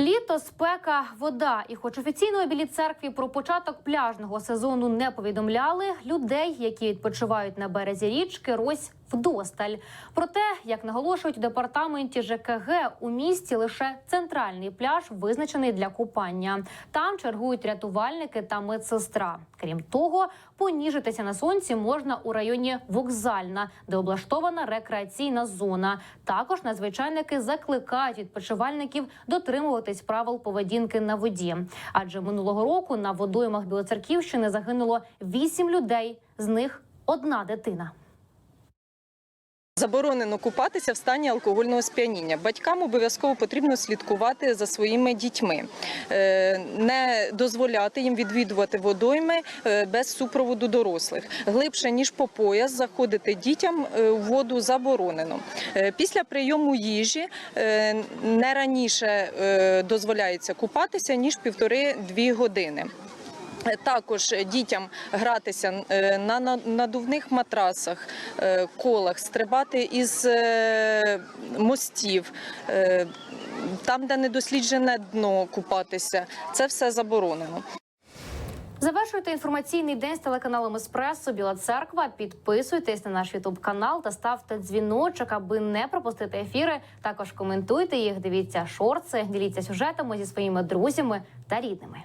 Літо, спека, вода. І, хоч офіційно білі церкві про початок пляжного сезону не повідомляли, людей, які відпочивають на березі річки, Рось вдосталь. Проте, як наголошують у департаменті ЖКГ, у місті лише центральний пляж визначений для купання. Там чергують рятувальники та медсестра. Крім того, поніжитися на сонці можна у районі Вокзальна, де облаштована рекреаційна зона. Також надзвичайники закликають відпочивальників дотримуватись правил поведінки на воді. Адже минулого року на водоймах Білоцерківщини загинуло вісім людей, з них одна дитина. Заборонено купатися в стані алкогольного сп'яніння. Батькам обов'язково потрібно слідкувати за своїми дітьми, Е, не дозволяти їм відвідувати водойми е, без супроводу дорослих. Глибше ніж по пояс заходити дітям е, в воду заборонено. Після прийому їжі не раніше дозволяється купатися ніж півтори-дві години. Е, Також дітям гратися е, на на- надувних матрасах, е, колах, стрибати із мостів, там, де недосліджене дно купатися. Це все заборонено. Завершуйте інформаційний день з телеканалом Еспресо Біла Церква. Підписуйтесь на наш Ютуб канал та ставте дзвіночок, аби не пропустити ефіри. Також коментуйте їх, дивіться шорти, діліться сюжетами зі своїми друзями та рідними.